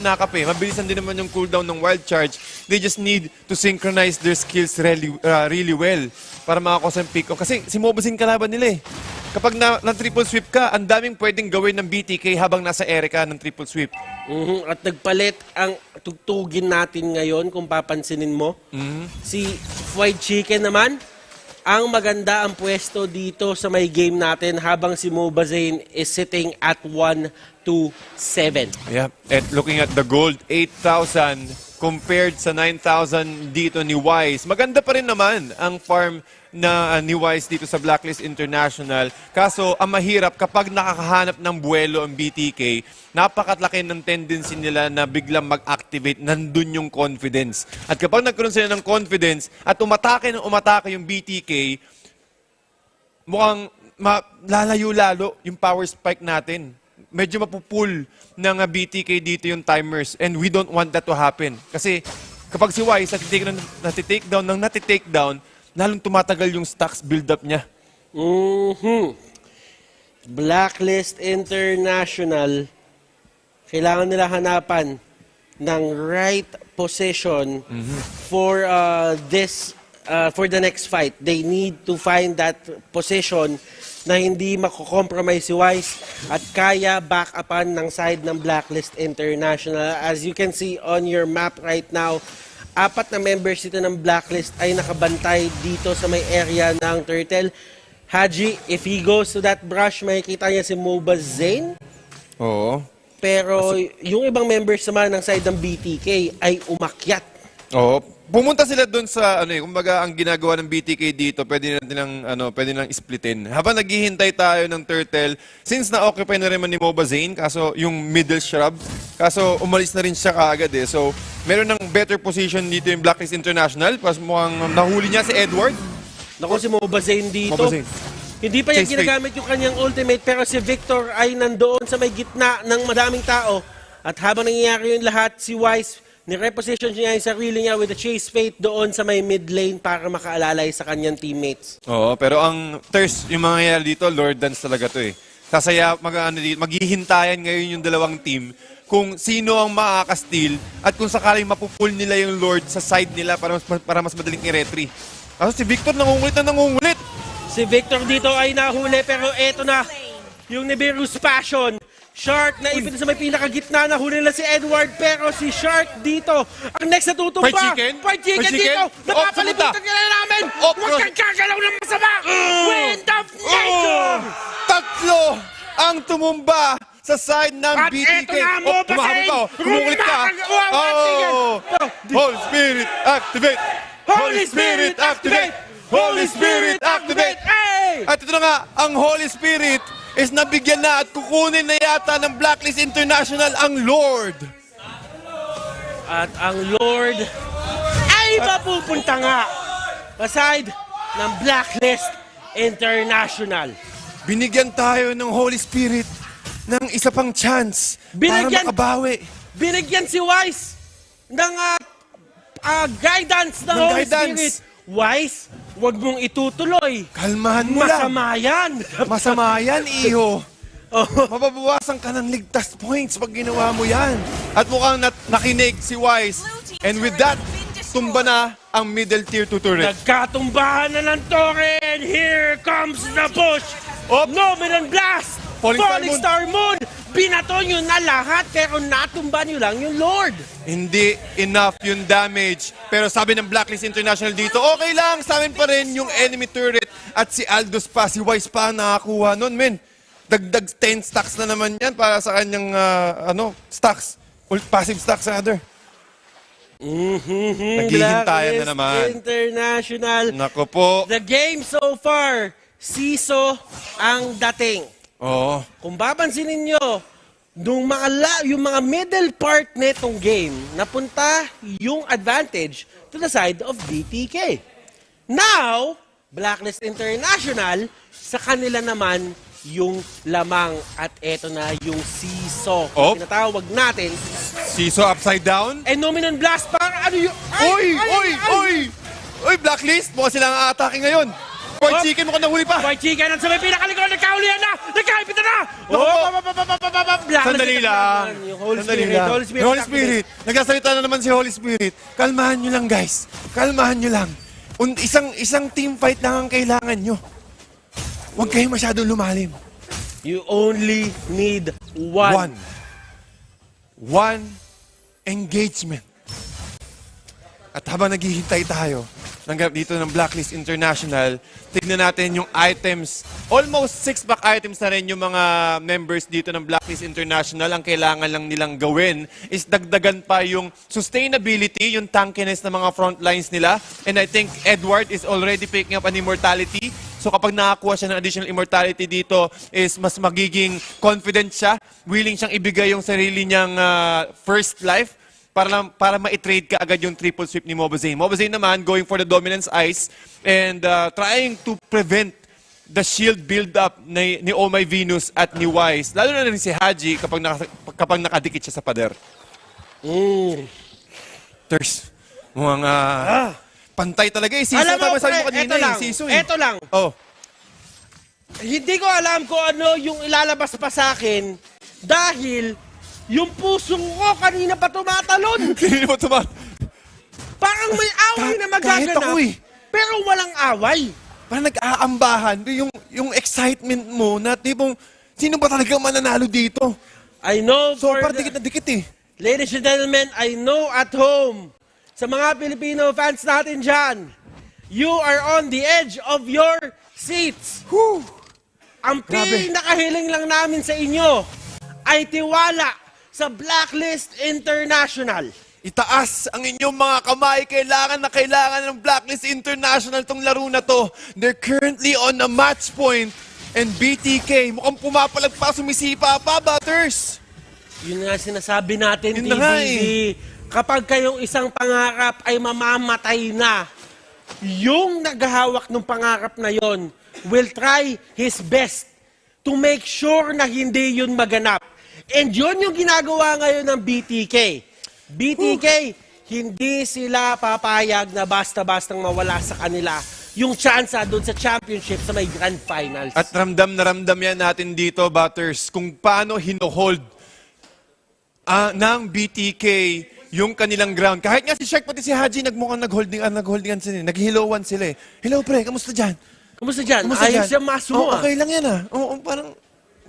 nakap eh. Mabilisan din naman yung cooldown ng wild charge. They just need to synchronize their skills really, uh, really well para makakuha ng pick off. Kasi si Mobazin kalaban nila eh. Kapag na, na triple sweep ka, ang daming pwedeng gawin ng BTK habang nasa ere ka ng triple sweep. Mhm, At nagpalit ang tugtugin natin ngayon kung papansinin mo. Si Fried Chicken naman, ang maganda ang pwesto dito sa may game natin habang si Mobazane is sitting at 1 to 7. Yeah. And looking at the gold, 8,000 compared sa 9,000 dito ni Wise. Maganda pa rin naman ang farm na uh, ni Wise dito sa Blacklist International. Kaso, ang mahirap kapag nakakahanap ng buwelo ang BTK, napakatlaki ng tendency nila na biglang mag-activate, nandun yung confidence. At kapag nagkaroon sila ng confidence at umatake ng umatake yung BTK, mukhang lalayo lalo yung power spike natin. Medyo mapupul ng uh, BTK dito yung timers and we don't want that to happen. Kasi kapag si Wise natitake, down, natitake down ng natitake down, lalong tumatagal yung stacks build up niya. Mhm. Blacklist International, kailangan nila hanapan ng right position for uh, this uh, for the next fight. They need to find that position na hindi mako-compromise si Wise at kaya back upan ng side ng Blacklist International. As you can see on your map right now, apat na members dito ng Blacklist ay nakabantay dito sa may area ng Turtle. Haji, if he goes to that brush, makikita niya si Moba Zane. Oo. Pero yung ibang members naman ng side ng BTK ay umakyat. Oo. Pumunta sila doon sa ano eh, kumbaga ang ginagawa ng BTK dito, pwede natin ng ano, pwede nang splitin. Habang naghihintay tayo ng turtle, since na-occupy na rin man ni Moba Zane, kaso yung middle shrub, kaso umalis na rin siya kaagad eh. So, meron ng better position dito yung Blacklist International, pas mukhang nahuli niya si Edward. Naku, si Moba Zane dito. Moba Zane. Hindi pa niya Chase ginagamit yung kanyang ultimate pero si Victor ay nandoon sa may gitna ng madaming tao. At habang nangyayari yung lahat, si Wise, ni-reposition niya yung sarili niya with a chase fate doon sa may mid lane para makaalalay sa kanyang teammates. Oo, pero ang thirst, yung mga nangyayari dito, Lord dance talaga to eh. Sasaya, mag, ano, dito, maghihintayan ngayon yung dalawang team kung sino ang makaka-steal at kung sakaling mapupul nila yung Lord sa side nila para mas, para mas madaling i-retry. Kaso si Victor nangungulit na nangungulit. Si Victor dito ay nahuli pero eto na yung Nibiru's Passion. Shark na ipin sa may pinakagitna na huli na si Edward pero si Shark dito ang next na tutumba. Fried chicken? Fried chicken Fried chicken? dito. Oh, Napapalibutan sumunta. ka na namin. Oh, Huwag kang gagalaw ng masama. Wind of nature. Oh! Tatlo ang tumumba sa side ng At BTK. eto na, oh, Mobasin! tumahabol oh. Kumukulit ka. Oh! Holy Spirit, activate! Holy Spirit, activate! Holy Spirit, activate! Hey! At ito na nga, ang Holy Spirit is nabigyan na at kukunin na yata ng Blacklist International ang Lord. At ang Lord ay mapupunta nga aside ng Blacklist International. Binigyan tayo ng Holy Spirit ng isa pang chance Binigyan- para makabawi. Binigyan si Wise ng ah, ah, guidance ng, Ng Holy guidance. Spirit. Wise, huwag mong itutuloy. Kalmahan mo lang. Masama yan. Masama yan, iho. Oh. Mababawasan ka ng ligtas points pag ginawa mo yan. At mukhang nat- nakinig si Wise. And with that, tumba na ang middle tier 2 turret. Nagkatumbahan na ng torre and here comes the push. Op. Nominal Blast! Falling Falling, Star Star Moon! Binato nyo na lahat pero natumba nyo lang yung Lord. Hindi enough yung damage. Pero sabi ng Blacklist International dito, okay lang, sa amin pa rin yung enemy turret. At si Aldous pa, si Wise pa nakakuha nun, men. Dagdag 10 stacks na naman yan para sa kanyang, ah, ano, stacks. Ult passive stacks rather. Naghihintayan na naman. International. Nako po. The game so far, Siso ang dating. Oo. Kung babansinin nyo, nung mga la, yung mga middle part netong game, napunta yung advantage to the side of BTK. Now, Blacklist International, sa kanila naman yung lamang at eto na yung siso. Oh. Tinatawag natin. Siso upside down. And Nominal Blast, para ano yung... Ay, Uy! ay, Uy! ay! Uy! Uy, Blacklist! Mukhang sila ang atake ngayon. Fried Oh. chicken mo ka nahuli pa. Fried chicken at sa may pinakalikod, nagkaulihan na! Nagkaipitan na! Oh, Sandali lang. Sandali Spirit, lang. Holy Spirit. Holy Spirit. Nagsasalita na naman si Holy Spirit. Kalmahan nyo lang, guys. Kalmahan nyo lang. Un- isang isang team fight lang ang kailangan nyo. Huwag kayo masyadong lumalim. You only need one. One. One engagement. At habang naghihintay tayo ng dito ng Blacklist International, tignan natin yung items. Almost six-pack items na rin yung mga members dito ng Blacklist International. Ang kailangan lang nilang gawin is dagdagan pa yung sustainability, yung tankiness ng mga front lines nila. And I think Edward is already picking up an immortality. So kapag nakakuha siya ng additional immortality dito, is mas magiging confident siya. Willing siyang ibigay yung sarili niyang ah, first life para lang, para ma-trade ka agad yung triple sweep ni Mobazane. Mobazane naman going for the dominance ice and uh, trying to prevent the shield build-up ni, ni Oh My Venus at ni Wise. Lalo na rin si Haji kapag, naka, kapag nakadikit siya sa pader. Mm. Ters, mukhang ah, pantay talaga eh. Siso, tama sabi mo kanina eh. lang. Siso eh. Eto lang. Oh, Hindi ko alam kung ano yung ilalabas pa sa akin dahil yung puso ko kanina pa tumatalon. hindi mo tuma... Parang may away na kahit magaganap. ako eh. Pero walang away. Parang nag-aambahan. Yung, yung excitement mo na tipong, sino ba talaga mananalo dito? I know So, for parang the- dikit na dikit eh. Ladies and gentlemen, I know at home, sa mga Filipino fans natin dyan, you are on the edge of your seats. Whew. Ang Grabe. pinakahiling lang namin sa inyo ay tiwala sa Blacklist International. Itaas ang inyong mga kamay. Kailangan na kailangan ng Blacklist International tong laro na to. They're currently on a match point. And BTK, mukhang pumapalag pa, sumisipa pa, Butters. Yun nga sinasabi natin, Yun na nga eh. Kapag kayong isang pangarap ay mamamatay na, yung naghahawak ng pangarap na yon will try his best to make sure na hindi yun maganap. And yun yung ginagawa ngayon ng BTK. BTK, hindi sila papayag na basta-bastang mawala sa kanila yung chance doon sa championship sa may grand finals. At ramdam na ramdam yan natin dito, Butters, kung paano hinohold ah, ng BTK yung kanilang ground. Kahit nga si Shek pati si Haji nagmukhang nag-holding, ah, nag-holdingan sila, naghilowan sila eh. Hello pre, kamusta dyan? Kumusta dyan? Kamusta Ayos dyan? siya maso mo Oh, ah. okay lang yan ah. Oo, parang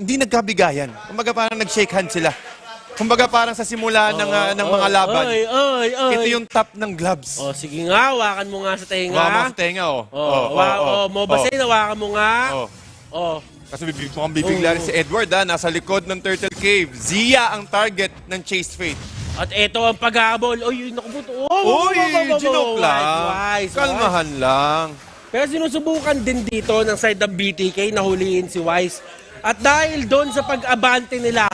hindi nagkabigayan. Kumbaga parang nag-shake hand sila. Kumbaga parang sa simula ng, ah, ng mga laban. Oy, oy, oy. Ito yung top ng gloves. Oh, sige nga, hawakan mo nga sa tenga. Hawakan mo sa tenga, oh. Oh, wa- oh, mo ba sa'yo, hawakan mo nga. Oh. Oh. Kasi bibig, mukhang bibigla rin Oh. si Edward ha, nasa likod ng Turtle Cave. Zia ang target ng Chase Fate. At ito ang paghabol. Oy, naku po. Oh, Uy, wow, lang. wise, wise. Kalmahan lang. Pero sinusubukan din dito ng side ng BTK na huliin si Wise. At dahil doon sa pag-abante nila,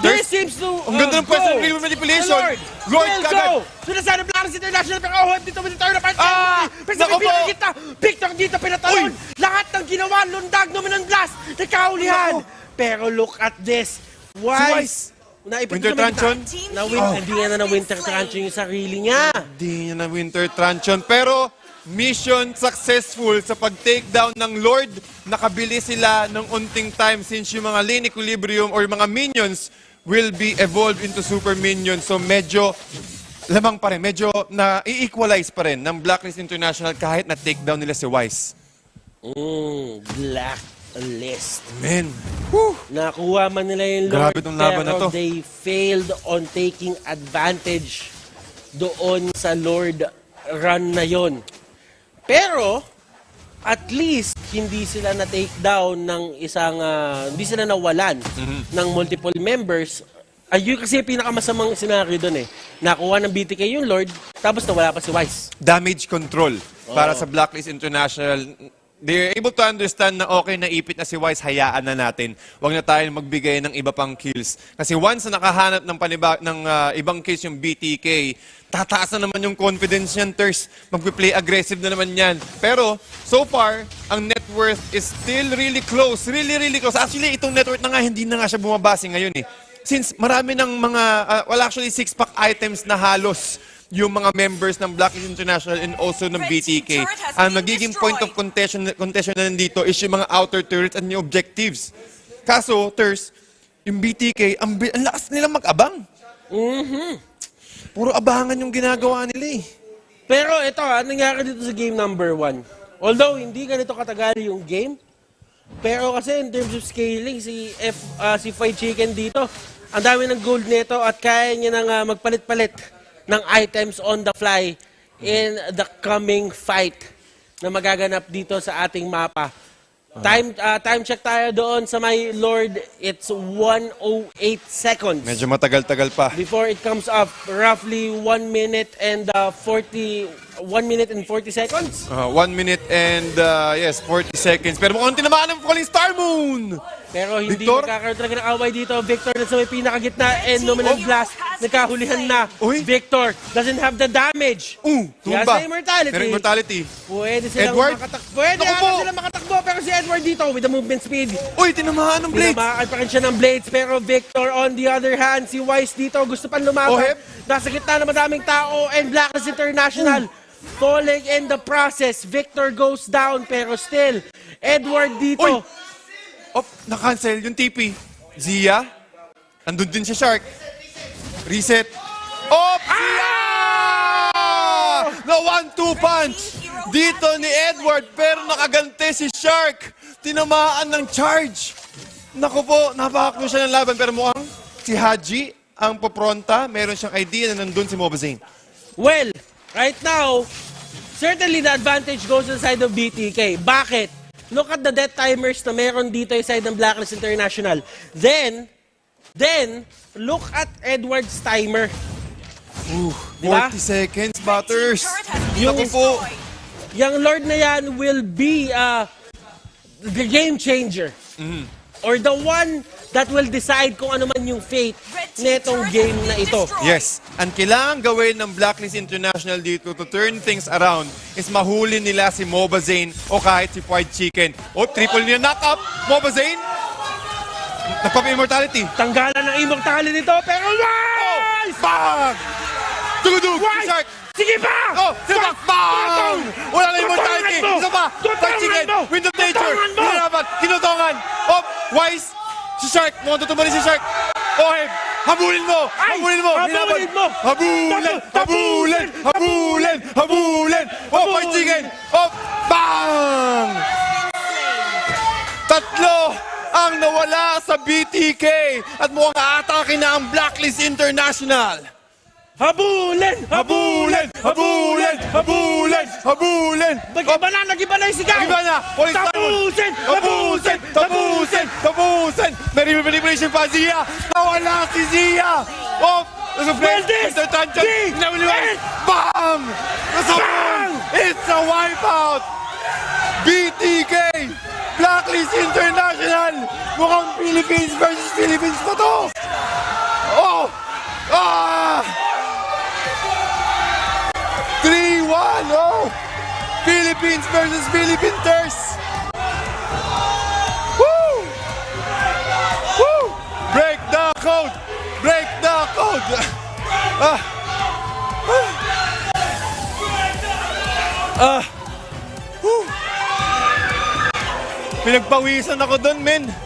this seems to Ang ganda ng uh, pwesto go. ng Green Manipulation. Lord, will kagad. go. Sunasan ng Blackness International pero oh, dito mo dito na part. Ah! Naku po. kita, Victor dito pinatalon. Lahat ng ginawa, lundag, numinan blast, nagkahulihan. Naku. Pero look at this. Wise. Wise. Naipit Winter. Truncheon? Na win, Oh. Hindi nga na na Winter Truncheon yung sarili niya. Di niya na Winter Truncheon. Pero mission successful sa pag-takedown ng Lord. Nakabili sila ng unting time since yung mga lane equilibrium or mga minions will be evolved into super minions. So medyo lamang pa rin. Medyo na i-equalize pa rin ng Blacklist International kahit na takedown nila si Wise. Mm, blacklist. Man. Nakuha man nila yung Lord, Grabe tong laban na pero to. they failed on taking advantage doon sa Lord run na yon. Pero, at least, hindi sila na-take down ng isang, ah, hindi sila nawalan Mhm. ng multiple members. Ayun kasi yung pinakamasamang scenario doon eh. Nakuha ng BTK yung Lord, tapos nawala pa si Wise. damage control para sa Blacklist International. They're able to understand na okay na ipit na si Wise, hayaan na natin. Huwag na tayo magbigay ng iba pang kills. Kasi once na nakahanap ng, paniba, ng ah, ibang kills yung BTK, tataas na naman yung confidence niyan, Ters. Magpi-play aggressive na naman yan. Pero, so far, ang net worth is still really close. Really, really close. Actually, itong net worth na nga, hindi na nga siya bumabase ngayon eh. Since marami ng mga, ah, well actually, six-pack items na halos yung mga members ng Blacklist International and also ng BTK. Ang magiging point of contention, contention na nandito is yung mga outer turrets and yung objectives. Kaso, Ters, yung BTK, ang, ang lakas nilang mag-abang. Puro abangan yung ginagawa nila eh. Pero ito, anong nangyari dito sa game number one? Although hindi ganito katagal yung game, pero kasi in terms of scaling, si F, ah, si Fight Chicken dito, ang dami ng gold nito at kaya niya nang ah, magpalit-palit ng items on the fly in the coming fight na magaganap dito sa ating mapa. Time ah, time check tayo doon sa my lord, it's 108 seconds Medyo matagal-tagal pa. before it comes up roughly 1 minute and uh, 40 1 minute and 40 seconds. Uh, one minute and, uh, yes, 40 seconds. Pero mukhang tinamaan ng Falling Star Moon! Pero hindi Victor? magkakaroon talaga ng away dito. Victor na sa may pinakagitna and Oh. Blast nagkahulihan na. Uy. Victor doesn't have the damage. Uh, He has tumba. the immortality. Meron immortality. Pwede silang Edward? makatak- Pwede Naku ata sila makatakbo pero si Edward dito with the movement speed. Uy, tinamaan ng blades! Tinamaan pa rin siya ng blades pero Victor on the other hand, si Wise dito gusto pa lumaban. Oh, hep. Nasa gitna ng madaming tao and Blacklist International falling in the process. Victor goes down pero still Edward dito. Uy! Op, na-cancel yung TP. Zia, andun din si Shark. Reset. Op, Zia! Na one-two punch. Dito ni Edward, pero nakagante si Shark. Tinamaan ng charge. Naku po, napakaklo siya ng laban. Pero mukhang si Haji ang popronta. Meron siyang idea na nandun si Mobazane. Well, right now, certainly the advantage goes on the side of BTK. Bakit? Look at the death timers na meron dito yung side ng Blacklist International. Then, then, look at Edward's timer. Ba? 40 seconds, Butters. Yung- po. Yung Lord na yan will be uh, the game changer. Or the one that will decide kung ano man yung fate netong game na ito. Yes. Ang kailangan gawin ng Blacklist International dito to turn things around is mahuli nila si Mobazane o kahit si Fried Chicken. O, triple niya knock up. Mobazane. Nagpapa-immortality. Tanggalan ng immortality nito, pero Wise! Bang! Tugudug! Si Wise! Shark! Sige pa! Oh! Si Shark! Bang! Wala na immortality! Isa pa! Fried Chicken! Wind of Nature! Hinirapan! Kinutongan! Oh! Wise! Si Shark! Mukhang tutumarin si Shark! Oheb! Habulin mo! Ay! Habulin mo! Habulin mo! Habulin! Tapu- Habulin! Habulin! Habulin! Oh! Fried! Chicken! Oh! Bang! Tatlo ang nawala sa BTK at mukhang aatake na ang Blacklist International. Habulin! Habulin! Habulin! Habulin! Habulin! Nag-iba na! Nag-iba na yung sigaw! Iba na! Police Tapusin! Tapusin! Tapusin! Tapusin! May manipulation pa Zia! Nawala si Zia! Oh! Valdez! Mr. Tancho! Big! Nawaliwan! Bam! Bang! It's a wipeout! BTK! Blacklist International! Mukhang Philippines versus Philippines pa to! Oh! Ah! 3-1! Oh! Philippines versus Philippines! Woo! Woo! Break the code! Break the code! Ah! Ah! Woo! Pinagpawisan ako doon, men.